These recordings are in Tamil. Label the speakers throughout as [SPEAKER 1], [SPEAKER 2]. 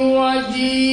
[SPEAKER 1] الرجيم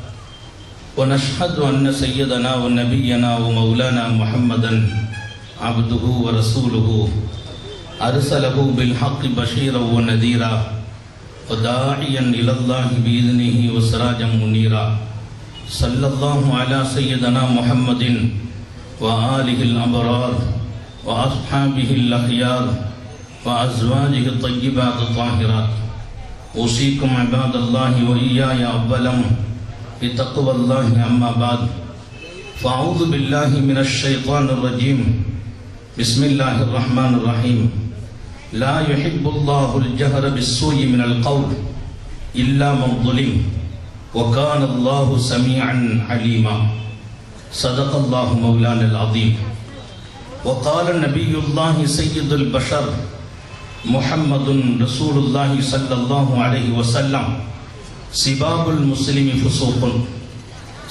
[SPEAKER 2] ونشهد أن سيدنا ونبينا ومولانا محمدا عبده ورسوله. أرسله بالحق بشيرا ونذيرا وداعيا إلى الله بإذنه وسراجا منيرا. صلى الله على سيدنا محمد وآله الأبرار وأصحابه الأخيار وأزواجه الطيبات الطاهرات. أوصيكم عباد الله وإياي أولا. بتقوى الله أما بعد. فأعوذ بالله من الشيطان الرجيم. بسم الله الرحمن الرحيم. لا يحب الله الجهر بالسوء من القول إلا من ظلم. وكان الله سميعا عليما. صدق الله مولانا العظيم. وقال نبي الله سيد البشر محمد رسول الله صلى الله عليه وسلم சிபாபுல் முஸ்லிமி ஃபுசூக்குன்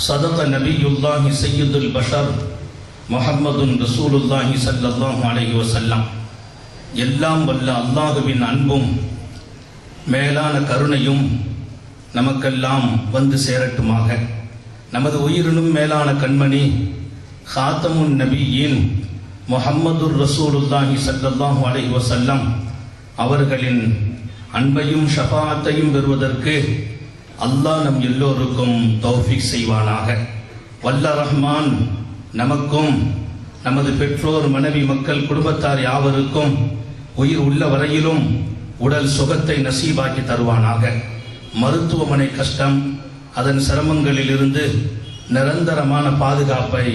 [SPEAKER 2] சதக நபியுல்லாஹி சையீதுல் பஷர் முஹம்மதுன் ரசூலுல்லாஹி சல்லாஹ் அலஹி வசல்லாம் எல்லாம் வல்ல அல்லாஹுவின் அன்பும் மேலான கருணையும் நமக்கெல்லாம் வந்து சேரட்டுமாக நமது உயிரினும் மேலான கண்மணி ஹாத்தமுன் நபியின் முஹம்மதுர் ரசூலுல்லாஹி சல்லாஹூ அலஹி வசல்லம் அவர்களின் அன்பையும் ஷபாத்தையும் பெறுவதற்கு அல்லாஹ் நம் எல்லோருக்கும் தௌஃபிக் செய்வானாக. வல்ல ரஹ்மான் நமக்கும் நமது பெற்றோர் மனைவி மக்கள் குடும்பத்தார் யாவருக்கும் உயிர் உள்ள வரையிலும் உடல் சுகத்தை நசீபாக்கி தருவானாக. மருத்துவமனை கஷ்டம் அதன் சிரமங்களிலிருந்து நிரந்தரமான பாதுகாப்பை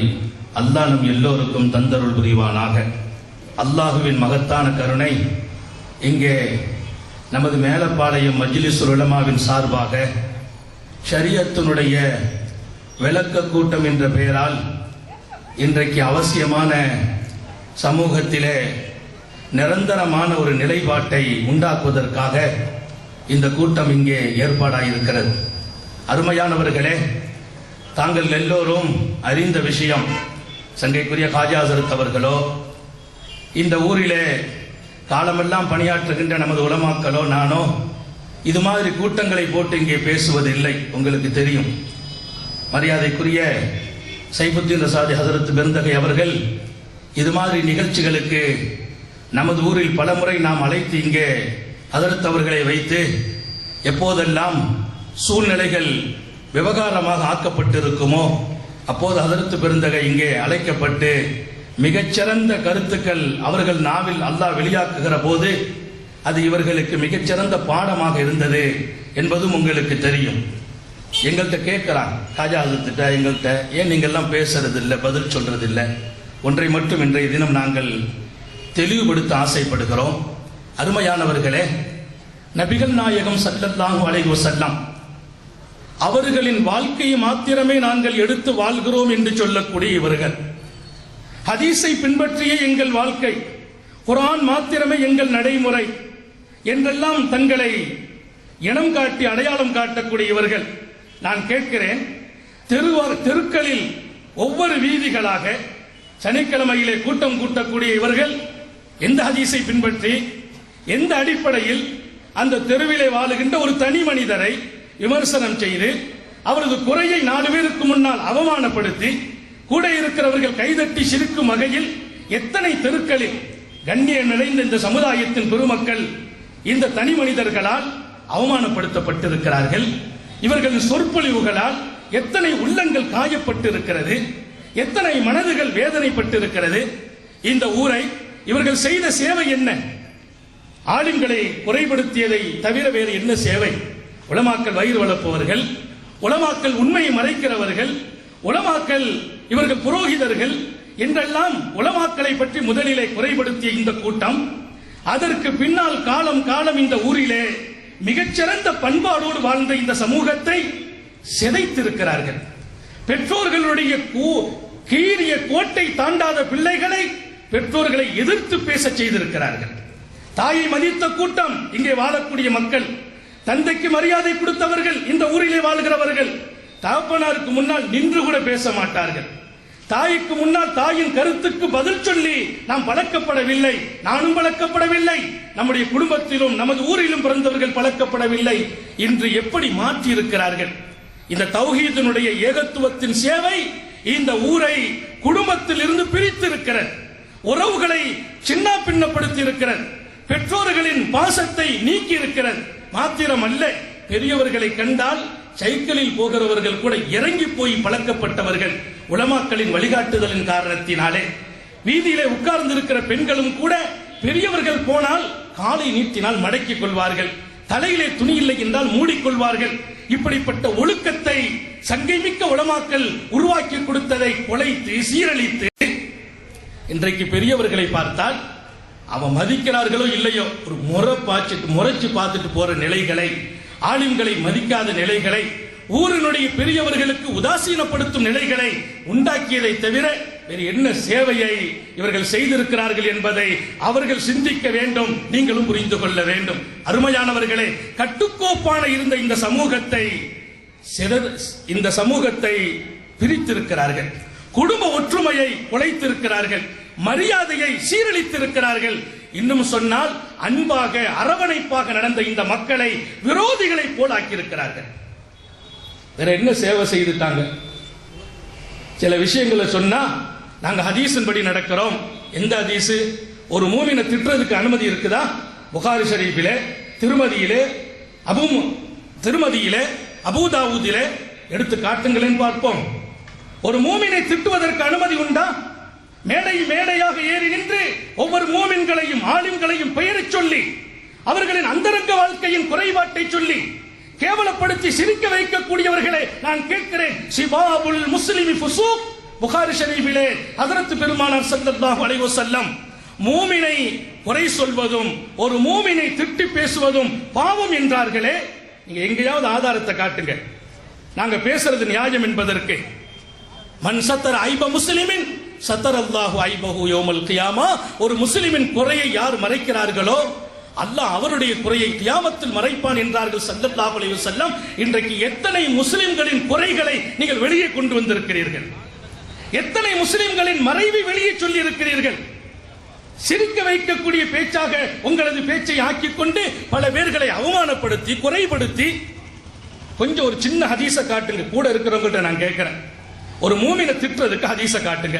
[SPEAKER 2] அல்லாஹ் நம் எல்லோருக்கும் தந்தருள் புரிவானாக. அல்லாஹுவின் மகத்தான கருணை இங்கே நமது மேலப்பாளையம் மஜ்லிசுல் உலமாவின் சார்பாக ஷரியத்தினுடைய விளக்க கூட்டம் என்ற பெயரால் இன்றைக்கு அவசியமான சமூகத்திலே நிரந்தரமான ஒரு நிலைப்பாட்டை உண்டாக்குவதற்காக இந்த கூட்டம் இங்கே ஏற்பாடாயிருக்கிறது. அருமையானவர்களே தாங்கள் எல்லோரும் அறிந்த விஷயம் சங்கைக்குரிய காஜாசரத் அவர்களோ இந்த ஊரிலே காலமெல்லாம் பணியாற்றுகின்ற நமது உலமாக்களோ நானோ இது மாதிரி கூட்டங்களை போட்டு இங்கே பேசுவதில்லை. உங்களுக்கு தெரியும். மரியாதைக்குரிய சைபுத்தீன் சாதி ஹசரத் பெருந்தகை அவர்கள் இது மாதிரி நிகழ்ச்சிகளுக்கு நமது ஊரில் பலமுறை நாம் அழைத்து இங்கே ஹசரத் அவர்களை வைத்து எப்போதெல்லாம் சூழ்நிலைகள் விவகாரமாக ஆக்கப்பட்டிருக்குமோ அப்போது ஹசரத் பெருந்தகை இங்கே அழைக்கப்பட்டு மிகச்சிறந்த கருத்துக்கள் அவர்கள் நாவில் அல்லாஹ் வெளியாக்குகிற போது அது இவர்களுக்கு மிகச்சிறந்த பாடமாக இருந்தது என்பதும் உங்களுக்கு தெரியும். எங்கள்கிட்ட கேட்குறான் காஜா ஹசரத்திட்ட எங்கள்கிட்ட ஏன் நீங்கள்லாம் பேசுறது இல்லை பதில் சொல்றது இல்லை ஒன்றை மட்டும் இன்றைய தினம் நாங்கள்
[SPEAKER 3] தெளிவுபடுத்த ஆசைப்படுகிறோம். அருமையானவர்களே நபிகள் நாயகம் சல்லல்லாஹு அலைஹி வஸல்லம் அவர்களின் வாழ்க்கையை மாத்திரமே நாங்கள் எடுத்து வாழ்கிறோம் என்று சொல்லக்கூடிய இவர்கள். ஹதீஸை பின்பற்றிய எங்கள் வாழ்க்கை. குரான் மாத்திரமே எங்கள் நடைமுறை. என்றெல்லாம் தங்களை இனம் காட்டி அடையாளம் காட்டக்கூடிய இவர்கள் நான் கேட்கிறேன் தெருவ தெருக்களில் ஒவ்வொரு வீதிகளாக சனிக்கிழமையிலே கூட்டம் கூட்டக்கூடிய இவர்கள் எந்த ஹதீஸை பின்பற்றி எந்த அடிப்படையில் அந்த தெருவிலே வாழுகின்ற ஒரு தனி மனிதரை விமர்சனம் செய்து அவரது குறையை நாலு பேருக்கு முன்னால் அவமானப்படுத்தி கூட இருக்கிறவர்கள் கைதட்டி சிரிக்கும் வகையில் எத்தனை தெருக்களில் கண்ணியம் நிறைந்த இந்த சமுதாயத்தின் பெருமக்கள் இந்த தனி மனிதர்களால் அவமானப்படுத்தப்பட்டிருக்கிறார்கள். இவர்களின் சொற்பொழிவுகளால் எத்தனை உள்ளங்கள் காயப்பட்டிருக்கிறது எத்தனை மனதுகள் வேதனைப்பட்டிருக்கிறது. இந்த ஊரை இவர்கள் செய்த சேவை என்ன? ஆளுங்களை குறைபடுத்தியதை தவிர வேறு என்ன சேவை? உளமாக்கல் வயிறு வளர்ப்பவர்கள் உளமாக்கல் உண்மையை மறைக்கிறவர்கள் உலமாக்கல் இவர்கள் புரோகிதர்கள் என்றெல்லாம் உளமாக்கலை பற்றி முதலிலே குறைபடுத்திய இந்த கூட்டம் அதற்கு பின்னால் காலம் காலம் இந்த ஊரிலே மிகச்சிறந்த பண்பாடோடு வாழ்ந்த இந்த சமூகத்தை சிதைத்திருக்கிறார்கள். பெற்றோர்களுடைய கூ- கீறிய கோட்டை தாண்டாத பிள்ளைகளை பெற்றோர்களை எதிர்த்து பேச செய்திருக்கிறார்கள். தாயை மதித்த கூட்டம் இங்கே வாழக்கூடிய மக்கள் தந்தைக்கு மரியாதை கொடுத்தவர்கள் இந்த ஊரிலே வாழ்கிறவர்கள் தகப்பனாருக்கு முன்னால் நின்று கூட பேச மாட்டார்கள். தாய்க்கு முன்னால் தாயின் கருத்துக்கு பதில் சொல்லி நாம் பழக்கப்படவில்லை நானும் பழக்கப்படவில்லை நம்முடைய குடும்பத்திலும் நமது ஊரிலும் பிறந்தவர்கள் பழக்கப்படவில்லை. இன்று எப்படி மாற்றி இருக்கிறார்கள் இந்த தௌஹீதனுடைய ஏகத்துவத்தின் சேவை இந்த ஊரை குடும்பத்தில் இருந்து உறவுகளை சின்ன பின்னப்படுத்தி இருக்கிறது பெற்றோர்களின் பாசத்தை நீக்கி இருக்கிறது மாத்திரம் அல்ல பெரியவர்களை கண்டால் சைக்கிளில் போகிறவர்கள் கூட இறங்கி போய் பழக்கப்பட்டவர்கள். உலமாக்களின் வழிகாட்டுதலின் காரணத்தினாலே வீதியிலே உட்கார்ந்திருக்கிற பெண்களும் கூட பெரியவர்கள் போனால் காலை நீட்டினால் மடக்கிக் கொள்வார்கள். தலையிலே துணி இல்லை என்றால் மூடிக்கொள்வார்கள். இப்படிப்பட்ட ஒழுக்கத்தை சங்கைமிக்க உளமாக்கல் உருவாக்கி கொடுத்ததை கொலைத்து சீரழித்து இன்றைக்கு பெரியவர்களை பார்த்தால் அவன் மதிக்கிறார்களோ இல்லையோ ஒரு முறை பாய்ச்சிட்டு முறைச்சு பார்த்துட்டு போற நிலைகளை ஆளுங்களை மதிக்காத நிலைகளை ஊரினுடைய பெரியவர்களுக்கு உதாசீனப்படுத்தும் நிலைகளை உண்டாக்கியதை தவிர வேறு என்ன சேவையை இவர்கள் செய்திருக்கிறார்கள் என்பதை அவர்கள் சிந்திக்க வேண்டும் நீங்களும் புரிந்து கொள்ள வேண்டும். அருமையானவர்களே கட்டுக்கோப்பான இருந்த இந்த சமூகத்தை இந்த சமூகத்தை பிரித்திருக்கிறார்கள். குடும்ப ஒற்றுமையை குலைத்திருக்கிறார்கள் மரியாதையை சீரழித்திருக்கிறார்கள். இன்னும் சொன்னால் அன்பாக அரவணைப்பாக நடந்த இந்த மக்களை விரோதிகளை போலாக்கியிருக்கிறார்கள். வேற என்ன சேவை செய்துட்டாங்க? சில விஷயங்களை சொன்னா நாங்க ஹதீஸின் படி நடக்கிறோம். எந்த ஹதீஸு? ஒரு மூமினை திட்டுறதுக்கு அனுமதி இருக்குதா? புகாரி ஷரீஃபிலே திருமதியிலே அபு திருமதியிலே அபுதாவூதிலே எடுத்து காட்டுங்களேன்னு பார்ப்போம். ஒரு மூமினை திட்டுவதற்கு அனுமதி உண்டா? மேடை மேடையாக ஏறி நின்று ஒவ்வொரு மூமின்களையும் ஆலிம்களையும் பெயரைச் சொல்லி அவர்களின் அந்தரங்க வாழ்க்கையின் குறைபாட்டை சொல்லி கேவலப்படுத்தி சிரிக்க வைக்கக்கூடியவர்களை நான் கேட்கிறேன். சிபாபுல் முஸ்லிமி ஃபுசூக் புகாரி ஷரீஃபிலே ஹஜரத் பெருமானார் ஸல்லல்லாஹு அலைஹி வஸல்லம். மூமினை குறை சொல்வதும் ஒரு மூமினை திட்டி பேசுவதும் பாவம் என்றார்களே நீங்க எங்கேயாவது ஆதாரத்தை காட்டுங்க. நாங்க பேசுறது நியாயம் என்பதற்கு. மண் சத்தர் ஐப முஸ்லிமின் சத்தர் அல்லாஹு ஐபஹு யோமல் கியாமா ஒரு முஸ்லிமின் குறையை யார் மறைக்கிறார்களோ அல்லாஹ் அவருடைய குறையை தியாமத்தில் மறைப்பான் என்றார்கள் சல்லல்லாஹு அலைஹி வஸல்லம். இன்றைக்கு எத்தனை முஸ்லிம்களின் குறைகளை நீங்கள் வெளியே கொண்டு வந்திருக்கிறீர்கள்? எத்தனை முஸ்லிம்களின் மறைவை வெளியே சொல்லி இருக்கிறீர்கள் சிரிக்க வைக்கக்கூடிய பேச்சாக உங்களது பேச்சை ஆக்கிக் கொண்டு பல பேர்களை அவமானப்படுத்தி குறைபடுத்தி கொஞ்சம் ஒரு சின்ன ஹதீஸ காட்டுங்க. கூட இருக்கிறவங்கள்ட்ட நான் கேட்கிறேன். ஒரு மூமினை திட்டுறதுக்கு ஹதீஸ காட்டுங்க.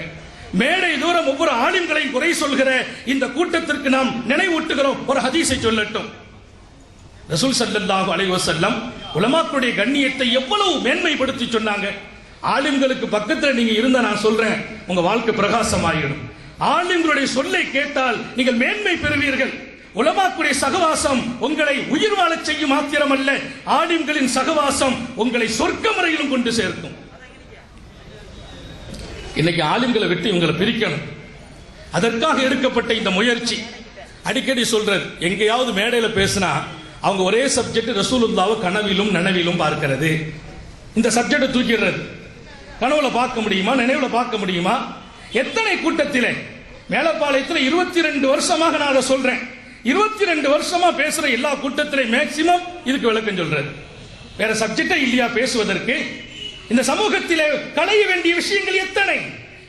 [SPEAKER 3] மேடை தூரம் ஒவ்வொரு ஆளுங்களையும் குறை சொல்கிற இந்த கூட்டத்திற்கு நாம் நினைவூட்டுகிறோம். ஒரு ஹதீஸை சொல்லட்டும். ரசூல் ஸல்லல்லாஹு அலைவசல்லம் உலமாக்களுடைய கண்ணியத்தை எவ்வளவு மேன்மைப்படுத்தி சொன்னாங்க. ஆலிம்களுக்கு பக்கத்தில் நீங்க இருந்த நான் சொல்றேன். உங்க வாழ்க்கை பிரகாசமாகிடும் ஆலிம்களுடைய சொல்லை கேட்டால் நீங்கள் மேன்மை பெறுவீர்கள். உலமாக்குடைய சகவாசம் உங்களை உயிர் வாழச் செய்யும் மாத்திரமல்ல. ஆலிம்களின் சகவாசம் உங்களை சொர்க்க முறையிலும் கொண்டு சேர்க்கும். இன்னைக்கு ஆலிம்களை விட்டு இவங்களை பிரிக்கணும். அதற்காக எடுக்கப்பட்ட இந்த முயற்சி. அடிக்கடி சொல்றது எங்கேயாவது மேடையில் பேசினா அவங்க ஒரே சப்ஜெக்ட் ரசூலுல்லாவை கனவிலும் நனவிலும் பார்க்கிறது. இந்த சப்ஜெக்டை தூக்கிடுறது. கனவுல பார்க்க முடியுமா நினைவுல பார்க்க முடியுமா? எத்தனை கூட்டத்திலே? மேலப்பாளையத்தில் இருபத்தி ரெண்டு வருஷமாக நான் அதை சொல்றேன். இருபத்தி ரெண்டு வருஷமா பேசுற எல்லா கூட்டத்திலையும் மேக்சிமம் இதுக்கு விளக்கம் சொல்றது. வேற சப்ஜெக்டே இல்லையா பேசுவதற்கு? இந்த சமூகத்திலே களைய வேண்டிய விஷயங்கள் எத்தனை?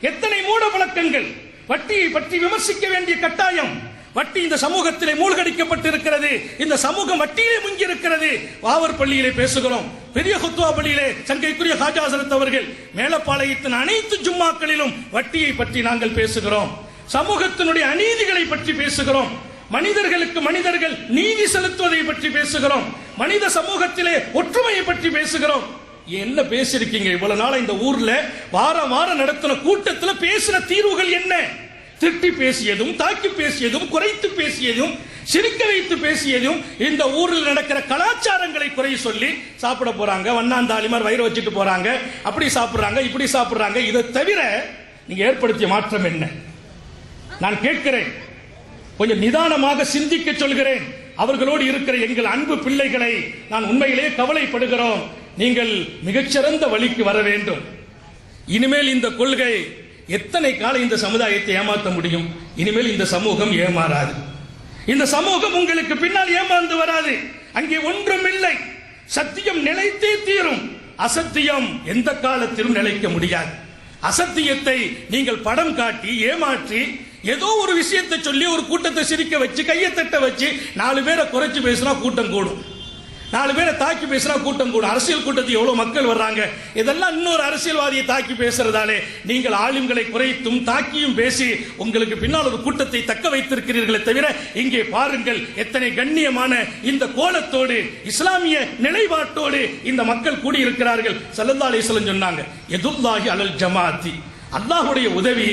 [SPEAKER 3] எத்தனை மூட பழக்கங்கள்? வட்டியை பற்றி விமர்சிக்க வேண்டிய கட்டாயம். வட்டி இந்த சமூகத்திலே மூழ்கடிக்கப்பட்டிருக்கிறது. இந்த சமூகம் வட்டியிலே முங்கி இருக்கிறது வாவர் பள்ளியிலே பேசுகிறோம். பெரிய குத்துவா பள்ளியிலே சங்கைக்குரிய ஹாஜாசரத் அவர்கள் மேலப்பாளையத்தின் அனைத்து ஜும்மாக்களிலும் வட்டியை பற்றி நாங்கள் பேசுகிறோம். சமூகத்தினுடைய அநீதிகளை பற்றி பேசுகிறோம். மனிதர்களுக்கு மனிதர்கள் நீதி செலுத்துவதை பற்றி பேசுகிறோம். மனித சமூகத்திலே ஒற்றுமையை பற்றி பேசுகிறோம். என்ன பேசிருக்கீங்க இவ்வளவு நாள் இந்த ஊர்ல வாரம் வாரம் நடத்தின கூட்டத்துல பேசின தீர்வுகள் என்ன? திட்டி பேசியதும் தாக்கி பேசியதும் குறைத்து பேசியதும் சிரிக்க வைத்து பேசியதும் இந்த ஊரில் நடக்கிற கலாச்சாரங்களை குறை சொல்லி சாப்பிட போறாங்க. வண்ணாந்தாளிமார் வயிறு வச்சுட்டு போறாங்க. அப்படி சாப்பிடுறாங்க இப்படி சாப்பிடுறாங்க. இதை தவிர நீங்க ஏற்படுத்திய மாற்றம் என்ன? நான் கேட்கிறேன். கொஞ்சம் நிதானமாக சிந்திக்க சொல்கிறேன். அவர்களோடு இருக்கிற எங்கள் அன்பு பிள்ளைகளை நான் உண்மையிலேயே கவலைப்படுகிறோம். நீங்கள் மிகச்சிறந்த வழிக்கு வர வேண்டும். இனிமேல் இந்த கொள்கை எத்தனை காலம் இந்த சமுதாயத்தை ஏமாற்ற முடியும்? இனிமேல் இந்த சமூகம் ஏமாறாது. இந்த சமூகம் உங்களுக்கு பின்னால் ஏமாந்து வராது. அங்கே ஒன்றும் இல்லை. சத்தியம் நிலைத்தே தீரும். அசத்தியம் எந்த காலத்திலும் நிலைக்க முடியாது. அசத்தியத்தை நீங்கள் படம் காட்டி ஏமாற்றி ஏதோ ஒரு விஷயத்தை சொல்லி ஒரு கூட்டத்தை சிரிக்க வச்சு கையை தட்ட வச்சு நாலு பேரை குறைச்சு பேசினா கூட்டம் கூடும். நாலு பேரை தாக்கி பேசினா கூட்டம் கூட. அரசியல் கூட்டத்துக்கு எவ்வளவு மக்கள் வர்றாங்க? இதெல்லாம் இன்னொரு அரசியல்வாதியை தாக்கி பேசுறதாலே நீங்கள் ஆளுங்களை குறைத்தும் தாக்கியும் பேசி உங்களுக்கு பின்னால் ஒரு கூட்டத்தை தக்க வைத்திருக்கிறீர்களே தவிர இங்கே பாருங்கள் எத்தனை கண்ணியமான இந்த கோலத்தோடு இஸ்லாமிய நிலைப்பாட்டோடு இந்த மக்கள் கூடியிருக்கிறார்கள். சல்லந்தாலே அலிஸ்லம் சொன்னாங்க எதுல்லாகி அலல் ஜமாத்தி அல்லாஹுடைய உதவி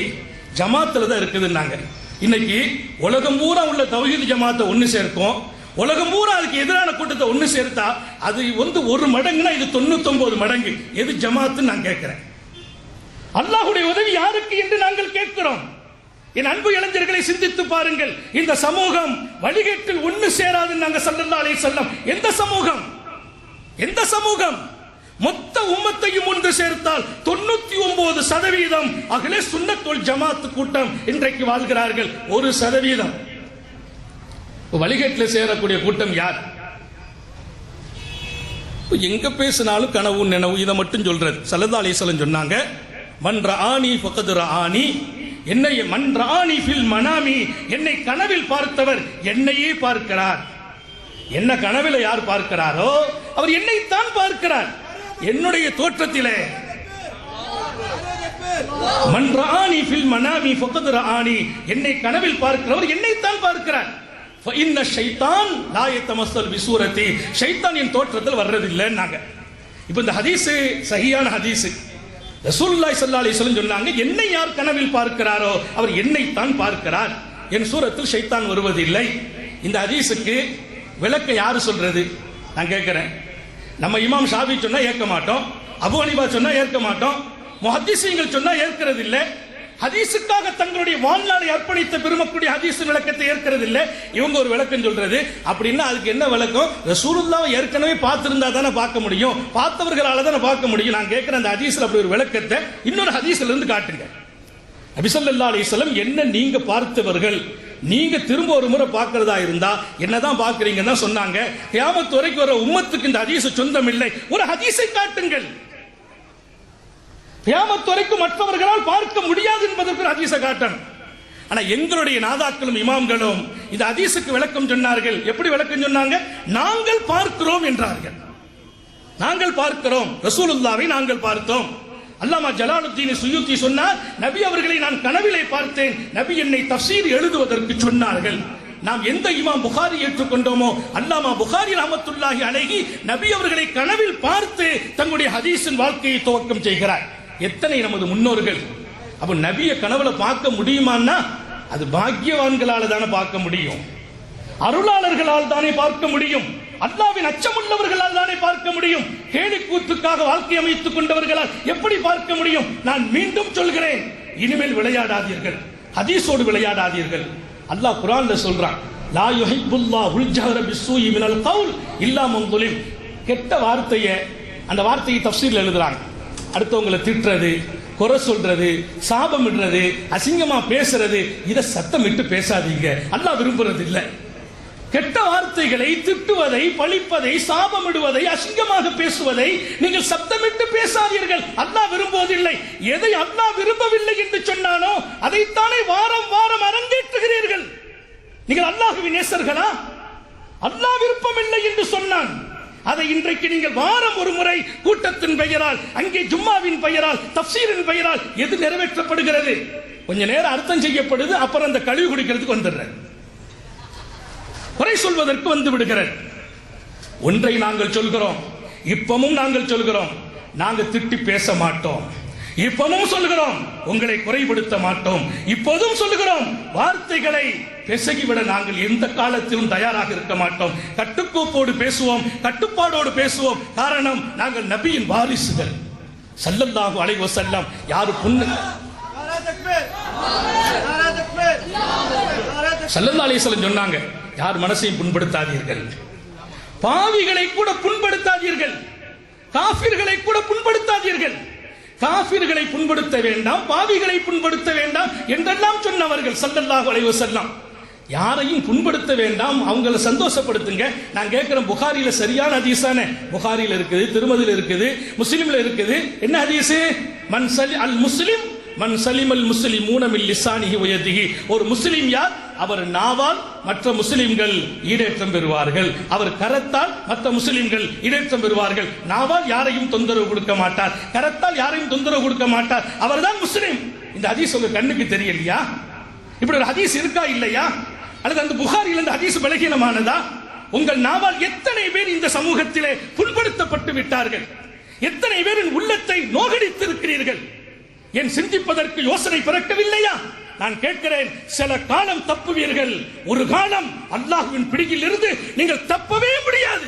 [SPEAKER 3] ஜமாத்துல தான் இருக்குதுன்னாங்க. இன்னைக்கு உலகம் பூரா உள்ள தௌஹீத் ஜமாத்தை ஒன்று சேர்க்கும். உலகம் பூரா அதுக்கு எதிரான கூட்டத்தை ஒன்று சேர்த்தா அது வந்து ஒரு மடங்குனா இது தொண்ணூத்தொன்பது மடங்கு. எது ஜமாத்துன்னு நான் கேட்கிறேன். அல்லாஹுடைய உதவி யாருக்கு என்று நாங்கள் கேட்கிறோம். என் அன்பு இளைஞர்களை சிந்தித்து பாருங்கள். இந்த சமூகம் வழிகேட்டில் ஒன்று சேராதுன்னு நாங்க சல்லல்லா அலைஹி எந்த சமூகம்? எந்த சமூகம்? மொத்த உம்மத்தையும் ஒன்று சேர்த்தால் தொண்ணூத்தி ஒன்பது சதவீதம் அகிலே சுண்ணத்தோல் ஜமாத்து கூட்டம் இன்றைக்கு வாழ்கிறார்கள். ஒரு சதவீதம். வழிகட்டில் சேரக்கூடிய கூட்டம் யார்? எங்க பேசினாலும் கனவு நினைவு இதை மட்டும் சொல்றது. சல்லல்லா அலிஸ்வலம் சொன்னாங்க மன்ற ஆணி பக்கதுர ஆணி என்னை மன்ற ஆணி ஃபில் மனாமி என்னை கனவில் பார்த்தவர் என்னையே பார்க்கிறார். என்ன கனவில் யார் பார்க்கிறாரோ அவர் என்னைத்தான் பார்க்கிறார். என்னுடைய தோற்றத்திலே மன்றானி ஃபில் மனாமி ஃபக்கத் ஆணி என்னை கனவில் பார்க்கிறவர் என்னைத்தான் பார்க்கிறார். இன்ன ஷைத்தான் லா யத்தமஸ்ஸல் ஷைத்தான் என் தோற்றத்தில் வர்றதில்லைன்னாங்க. இப்போ இந்த ஹதீஸ் சகியான ஹதீஸ். ரசூல்லாய் சல்லா அலைஹி சொன்னாங்க என்னை யார் கனவில் பார்க்கிறாரோ அவர் என்னைத்தான் பார்க்கிறார். என் சூரத்தில் ஷைத்தான் வருவதில்லை. இந்த ஹதீஸுக்கு விளக்க யாரு சொல்றது? நான் கேட்கிறேன். நம்ம இமாம் ஷாபி சொன்னா ஏற்க மாட்டோம். அபு அனிபா சொன்னா ஏற்க மாட்டோம். முஹத்திஸீங்கள் சொன்னா ஏற்கிறது இல்லை ஹதீஸுக்காக தங்களுடைய வாழ்நாளை அர்ப்பணித்த பெருமக்கூடிய ஹதீஸ் விளக்கத்தை ஏற்கிறது இல்ல இவங்க ஒரு விளக்கம் சொல்றது. அப்படின்னா அதுக்கு என்ன விளக்கம்? ரசூலுல்லாவை ஏற்கனவே பார்த்திருந்தா தானே பார்க்க முடியும். பார்த்தவர்களால தானே பார்க்க முடியும். நான் கேட்கிற அந்த ஹதீஸ்ல அப்படி ஒரு விளக்கத்தை இன்னொரு ஹதீஸ்ல இருந்து காட்டுங்க நபிசல்லா அலிஸ்லம் என்ன நீங்க பார்த்தவர்கள்? நீங்க திரும்ப ஒரு முறை பார்க்கறதா இருந்தா என்னதான் பார்க்கறீங்கன்னு தான் சொன்னாங்க. கியாமத்து வரைக்கும் வர உம்மத்துக்கு இந்த ஹதீஸ் சொந்தம் இல்லை ஒரு ஹதீஸை காட்டுங்கள். கியாமத் வரைக்கும் மற்றவர்களால் பார்க்க முடியாது என்பதற்கு அதிச ஹதீஸை காட்டணும். ஆனா எங்களுடைய நாதாக்களும் இமாம்களும் இந்த ஹதீஸுக்கு விளக்கம் சொன்னார்கள். எப்படி விளக்கம் சொன்னாங்க? நாங்கள் பார்க்கிறோம் என்றார்கள். நாங்கள் பார்க்கிறோம். ரசூலுல்லாவை நாங்கள் பார்த்தோம். அல்லாமா ஜலாலுத்தீன் சுயூத்தி சொன்னார் நபி அவர்களை நான் கனவிலே பார்த்தேன். நபி என்னை தப்சீர் எழுதுவதற்கு சொன்னார்கள். நாம் எந்த இமாம் புகாரி ஏற்றுக்கொண்டோமோ அல்லாமா புகாரி ரஹமத்துல்லாஹி அழகி நபி அவர்களை கனவில் பார்த்து தங்களுடைய ஹதீஸின் வாழ்க்கையை துவக்கம் செய்கிறார். எத்தனை நமது முன்னோர்கள்? அப்போ நபியை கனவுல பார்க்க முடியுமான்னா அது பாக்கியவான்களால தானே பார்க்க முடியும். அருளாளர்களால் தானே பார்க்க முடியும். அல்லாவின் அச்சமுள்ளவர்களால் தானே பார்க்க முடியும். கேலி கூத்துக்காக வாழ்க்கை அமைத்துக் கொண்டவர்களால் எப்படி பார்க்க முடியும்? நான் மீண்டும் சொல்கிறேன். இனிமேல் விளையாடாதீர்கள். ஹதீஸோடு விளையாடாதீர்கள். அல்லாஹ் குரான்ல சொல்றான் லா யுஹிப்புல்லா உல்ஜஹர பிஸ்ஸூயி மினல் கவுல் இல்லாமல் கெட்ட வார்த்தையை அந்த வார்த்தையை தஃசீரில் எழுதுறாங்க. அடுத்தவங்களை திட்டுறது குறை சொல்றது சாபம் இடுறது அசிங்கமா பேசுறது இதை சத்தமிட்டு பேசாதீங்க. அல்லா விரும்புறது இல்லை கெட்ட வார்த்தைகளை திட்டுவதை பழிப்பதை சாபமிடுவதை அசிங்கமாக பேசுவதை நீங்கள் சத்தமிட்டு பேசாதீர்கள். அல்லாஹ் விரும்புவதில்லை. எதை அல்லாஹ் விரும்பவில்லை என்று சொன்னானோ அதைத்தானே வாரம் வாரம் அரங்கேற்றுகிறீர்கள். நீங்கள் அல்லாஹுவின் நேசர்களா? அல்லாஹ் விருப்பமில்லை என்று சொன்னான். அதை இன்றைக்கு நீங்கள் வாரம் ஒரு முறை கூட்டத்தின் பெயரால் அங்கே ஜும்மாவின் பெயரால் தப்சீரின் பெயரால் எது நிறைவேற்றப்படுகிறது? கொஞ்ச நேரம் அர்த்தம் செய்யப்படுது அப்புறம் அந்த கழிவு குடிக்கிறதுக்கு வந்துடுற குறை சொல்வதற்கு வந்து விடுகிற ஒன்றை நாங்கள் சொல்கிறோம் இப்பமும் நாங்கள் சொல்கிறோம் நாங்கள் திட்டி பேச மாட்டோம். இப்பவும் சொல்லுகிறோம் உங்களை குறைபடுத்த மாட்டோம். இப்போதும் சொல்லுகிறோம் வார்த்தைகளை பிசகிவிட நாங்கள் எந்த காலத்திலும் தயாராக இருக்க மாட்டோம். கட்டுக்கோப்போடு பேசுவோம் கட்டுப்பாடோடு பேசுவோம். காரணம் நாங்கள் நபியின் வாரிசுகள். சல்லல்லாஹு அலைஹி வஸல்லம் யாரு பொண்ணு? சல்லல்லா அலைஹி சொன்னாங்க யார் மனசையும் புண்படுத்தாதீர்கள். பாவிகளை கூட புண்படுத்தாதீர்கள். காஃபிர்களை கூட புண்படுத்தாதீர்கள். காபிர்களை புண்படுத்த வேண்டாம் பாவிகளை புண்படுத்த வேண்டாம் என்றெல்லாம் சொன்னவர்கள் சல்லல்லாஹு அலைஹி வஸல்லம். யாரையும் புண்படுத்த வேண்டாம் அவங்கள சந்தோஷப்படுத்துங்க. நான் கேட்கிறேன் புகாரியில சரியான ஹதீஸானே புகாரியில இருக்குது திருமதியில இருக்குது முஸ்லீம்ல இருக்குது. என்ன ஹதீஸ்? மன் சலி அல் முஸ்லிம் மன் சலிமல் முஸ்லிம் ஊனமில் லிசானிஹி உயர்த்திகி ஒரு முஸ்லீம் யார்? அவர் நாவால் மற்ற முஸ்லிம்கள் ஈடேற்றம் பெறுவார்கள். அவர் கரத்தால் மற்ற முஸ்லிம்கள் ஈடேற்றம் பெறுவார்கள். நாவால் யாரையும் தொந்தரவு கொடுக்க மாட்டார். கரத்தால் யாரையும் தொந்தரவு கொடுக்க மாட்டார். அவர்தான் முஸ்லிம். இந்த ஹதீஸ் உங்க கண்ணுக்கு தெரியலையா? இப்படி ஒரு ஹதீஸ் இருக்கா இல்லையா? அல்லது அந்த புகாரில் இந்த ஹதீஸ் பலகீனமானதா? உங்கள் நாவால் எத்தனை பேர் இந்த சமூகத்திலே புண்படுத்தப்பட்டு விட்டார்கள்? எத்தனை பேரின் உள்ளத்தை நோகடித்திருக்கிறீர்கள்? என் சிந்திப்பதற்கு யோசனை பிறக்கவில்லையா? நான் கேட்கிறேன் சில காலம் தப்புவீர்கள். ஒரு காலம் அல்லாஹ்வின் பிடியில் இருந்து நீங்கள் தப்பவே முடியாது.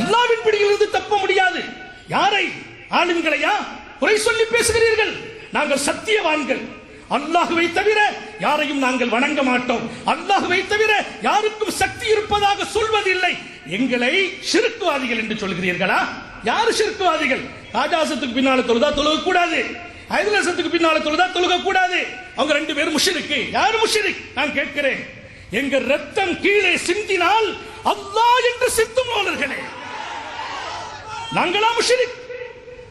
[SPEAKER 3] அல்லாஹ்வின் பிடியில் இருந்து தப்ப முடியாது. யாரை? ஆளுங்களையா குறை சொல்லி பேசுகிறீர்கள். நாங்கள் சத்தியவான்கள். அல்லாஹுவை தவிர யாரையும் நாங்கள் வணங்க மாட்டோம். அல்லாஹுவை தவிர யாருக்கும் சக்தி இருப்பதாக சொல்வதில்லை. எங்களை சிறுக்குவாதிகள் என்று சொல்கிறீர்களா? யார் சிறுக்குவாதிகள்? ராஜாசத்துக்கு பின்னால தொழுதா தொழுக கூடாது ஐதரசத்துக்கு பின்னால தொழுதா தொழுக கூடாது அவங்க ரெண்டு பேரும் முஷிருக்கு. யார் முஷிரிக்? நான் கேட்கிறேன். எங்க ரத்தம் கீழே சிந்தினால் அல்லாஹ் என்று சித்தும் நோழர்களே நாங்களா முஷிரிக்.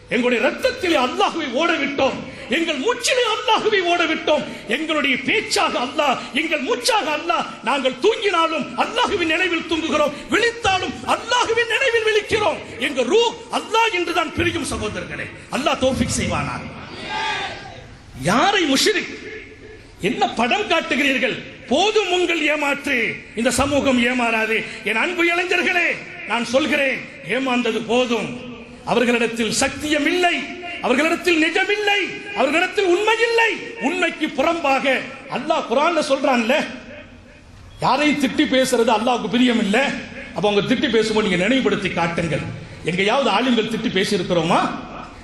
[SPEAKER 3] எங்களுடைய ரத்தத்திலே அல்லாஹுவை ஓட விட்டோம் எங்கள் மூச்சிலே அல்லாஹுவை ஓட விட்டோம் எங்களுடைய பேச்சாக அல்லாஹ் எங்கள் மூச்சாக அல்லாஹ். நாங்கள் தூங்கினாலும் அல்லாஹுவின் நினைவில் தூங்குகிறோம். விழித்தாலும் அல்லாஹுவின் நினைவில் விழிக்கிறோம். எங்க ரூ அல்லாஹ் என்றுதான் பிரியும் சகோதரர்களே. அல்லாஹ் தோஃபிக் செய்வானார் யாரை முஷிரிக்? என்ன படம் காட்டுகிறீர்கள்? போதும் உங்கள் ஏமாற்று. இந்த சமூகம் ஏமாறாது. என் அன்பு இளைஞர்களே நான் சொல்கிறேன் ஏமாந்தது போதும். அவர்களிடத்தில் சத்தியம் இல்லை அவர்களிடத்தில் நிஜம் இல்லை அவர்களிடத்தில் உண்மை இல்லை உண்மைக்கு புறம்பாக அல்லாஹ் குரான்ல சொல்றான்ல யாரையும் திட்டி பேசுறது அல்லாவுக்கு பிரியம் இல்ல அப்ப அவங்க திட்டி பேசும்போது நீங்க நினைவுபடுத்தி காட்டுங்கள். எங்கேயாவது ஆளுங்கள் திட்டி பேசி இருக்கிறோமா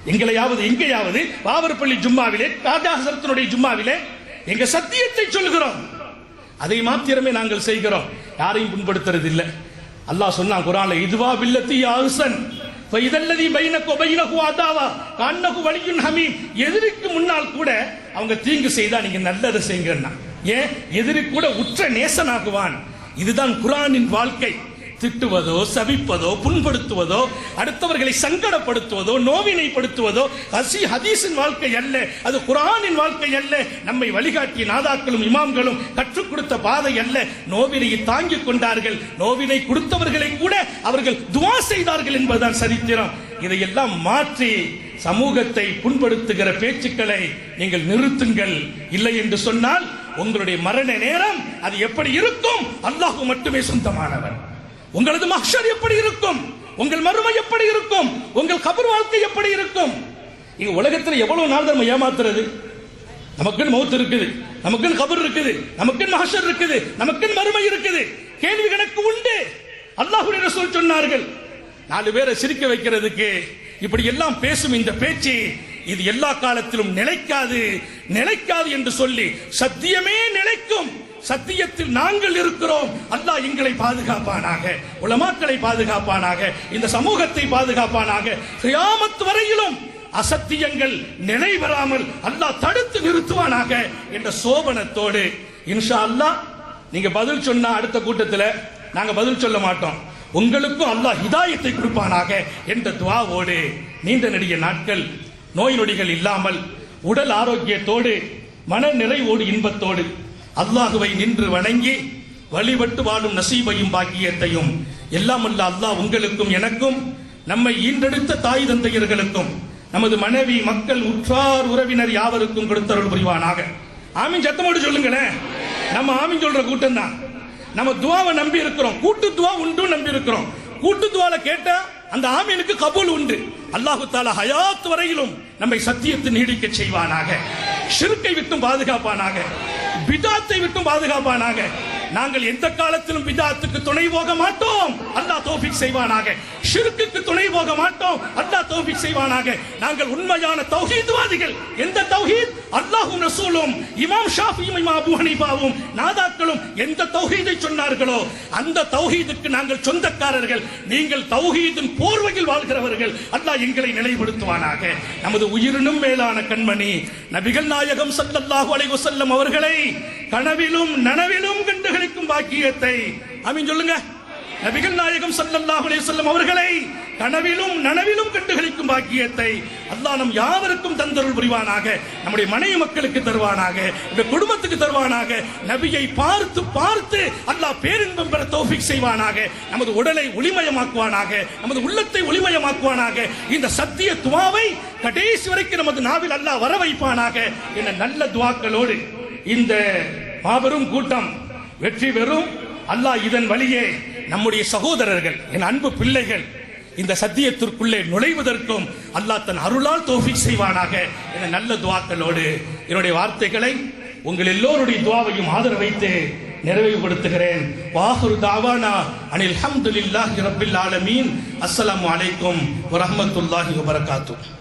[SPEAKER 3] எங்களையாவது எங்கேயாவது பாவரப்பள்ளி ஜும்மாவிலே ராஜாசரத்தினுடைய ஜும்மாவிலே எங்க சத்தியத்தை சொல்கிறோம் அதை மாத்திரமே நாங்கள் செய்கிறோம். யாரையும் புண்படுத்துறது இல்லை அல்லாஹ் சொன்னான் குரான்ல இதுவா வில்லத்தி யாசன் இதல்லதி பைனக்கு பைனகு அதாவா. கண்ணகு வலியுன் ஹமீம். எதிரிக்கு முன்னால் கூட அவங்க தீங்கு செய்தா நீங்க நல்லதை செய்யுங்கன்னா ஏன்? எதிரி கூட உற்ற நேசனாகுவான். இதுதான் குரானின் வாழ்க்கை. திட்டுவதோ சபிப்பதோ புண்படுத்துவதோ அடுத்தவர்களை சங்கடப்படுத்துவதோ நோவினைப்படுத்துவதோ ஹசி ஹதீஸின் வாழ்க்கை அல்ல. அது குரானின் வாழ்க்கை அல்ல. நம்மை வழிகாட்டிய நாதாக்களும் இமாம்களும் கற்றுக் கொடுத்த பாதை அல்ல. நோவினையை தாங்கிக் கொண்டார்கள். நோவினை கொடுத்தவர்களை கூட அவர்கள் துவா செய்தார்கள் என்பதுதான் சரித்திரம். இதையெல்லாம் மாற்றி சமூகத்தை புண்படுத்துகிற பேச்சுக்களை நீங்கள் நிறுத்துங்கள். இல்லை என்று சொன்னால் உங்களுடைய மரண நேரம் அது எப்படி இருக்கும்? அல்லாஹு மட்டுமே சொந்தமானவர் உங்களது மஹ்ஷர் எப்படி இருக்கும்? உங்கள் மறுமை எப்படி இருக்கும்? உங்கள் கபர் வாழ்க்கை எப்படி இருக்கும்? இங்க உலகத்தில் எவ்வளவு நாள் நம்ம ஏமாத்துறது? நமக்குன்னு மௌத் இருக்குது. நமக்குன்னு கபர் இருக்குது. நமக்குன்னு மஹ்ஷர் இருக்குது. நமக்குன்னு மறுமை இருக்குது. கேள்வி கணக்கு உண்டு. அல்லாஹுடைய ரசூல் சொன்னார்கள் நாலு பேரை சிரிக்க வைக்கிறதுக்கு இப்படி எல்லாம் பேசும் இந்த பேச்சு இது எல்லா காலத்திலும் நிலைக்காது. நிலைக்காது என்று சொல்லி சத்தியமே நிலைக்கும். சத்தியத்தில் நாங்கள் இருக்கிறோம். அல்லாஹ் எங்களை பாதுகாப்பானாக உலமாக்களை பாதுகாப்பானாக இந்த சமூகத்தை பாதுகாப்பானாக கியாமத் வரையிலும் அசத்தியங்கள் நிலைபெறாமல் அல்லாஹ் தடுத்து நிறுத்துவானாக என்ற சோபனத்தோடு இன்ஷா அல்லாஹ் நீங்க பதில் சொன்னா அடுத்த கூட்டத்தில் நாங்க பதில் சொல்ல மாட்டோம். உங்களுக்கும் அல்லாஹ் ஹிதாயத்தை கொடுப்பானாக என்ற துவாவோடு நீண்ட நெடிய நாட்கள் நோய் நொடிகள் இல்லாமல் உடல் ஆரோக்கியத்தோடு மன நிறைவோடு இன்பத்தோடு அல்லாஹுவை நின்று வணங்கி வழிபட்டு வாழும் நசீபையும் பாக்கியத்தையும் எல்லாம் அல்ல அல்லாஹ் உங்களுக்கும் எனக்கும் நம்மை ஈன்றெடுத்த தாய் தந்தையர்களுக்கும் நமது மனைவி மக்கள் உற்றார் உறவினர் யாவருக்கும் கொடுத்தருள் புரிவானாக. ஆமீன். சத்தமோடு சொல்லுங்களேன். நம்ம ஆமீன் சொல்ற கூட்டம் தான் நம்ம துவாவை நம்பி இருக்கிறோம் கூட்டு துவா உண்டு நம்பி இருக்கிறோம் கூட்டு துவால கேட்டா அந்த ஆமீனுக்கு கபூல் உண்டு. அல்லாஹு தாலா ஹயாத் வரையிலும் நம்மை சத்தியத்தை நீடிக்க செய்வானாக. சிறுக்கை விட்டும் பாதுகாப்பானாக. பிதாத்தை விட்டும் பாதுகாப்பானாக. நாங்கள் எந்த காலத்திலும் பிதாத்துக்கு துணை போக மாட்டோம். அல்லாஹ் தௌஃபிக் செய்வானாக. ஷிர்க்குக்கு துணை போக மாட்டோம். அல்லாஹ் தௌஃபிக் செய்வானாக. நாங்கள் உண்மையான தௌஹீத்வாதிகள். எந்த தௌஹீத்? அல்லாஹ்வும் ரசூலும் இமாம் ஷாஃபியும் இமாம் அபூ ஹனீஃபாவும் நாதாக்களும் எந்த தௌஹீதை சொன்னார்களோ அந்த தௌஹீதுக்கு நாங்கள் சொந்தக்காரர்கள். நீங்கள் தௌஹீதின் போர்வையில் வாழ்கிறவர்கள். அல்லாஹ் எங்களை நிலைப்படுத்துவானாக நமது உயிரினும் மேலான கண்மணி நபிகள் நாயகம் சல்லல்லாஹு அலைஹி வஸல்லம் அவர்களை கனவிலும் நனவிலும் கண்டுகளிக்கும் பாக்கியத்தை. அமீன் சொல்லுங்க. நபிகள் நாயகம் சல்லல்லாஹு அலைஹி வஸல்லம் அவர்களை கனவிலும் நனவிலும் கண்டுகளிக்கும் பாக்கியத்தை அல்லாஹ் நம் யாவருக்கும் தந்தருள் புரிவானாக நம்முடைய மனைவி மக்களுக்கு தருவானாக இந்த குடும்பத்துக்கு தருவானாக நபியை பார்த்து பார்த்து அல்லாஹ் பேரின்பம் பெற தோஃபிக் செய்வானாக நமது உடலை ஒளிமயமாக்குவானாக நமது உள்ளத்தை ஒளிமயமாக்குவானாக இந்த சத்திய துவாவை கடைசி வரைக்கும் நமது நாவில் அல்லாஹ் வர வைப்பானாக என்ன நல்ல துவாக்களோடு இந்த மாபெரும் கூட்டம் வெற்றி பெறும். அல்லாஹ் இதன் வழியே நம்முடைய சகோதரர்கள் என் அன்பு பிள்ளைகள் இந்த சத்தியத்திற்குள்ளே நுழைவதற்கும் அல்லாஹ் தன் அருளால் தோஃபிக் செய்வானாக என நல்ல துவாக்களோடு என்னுடைய வார்த்தைகளை உங்கள் எல்லோருடைய துவாவையும் ஆதரவைத்து நிறைவுபடுத்துகிறேன். வாஹுரு தாவானா அனில் ஹம்துலில்லாஹி ரப்பில் ஆலமீன். அஸ்ஸலாமு அலைக்கும் வரஹ்மத்துல்லாஹி வபரகாத்துஹு.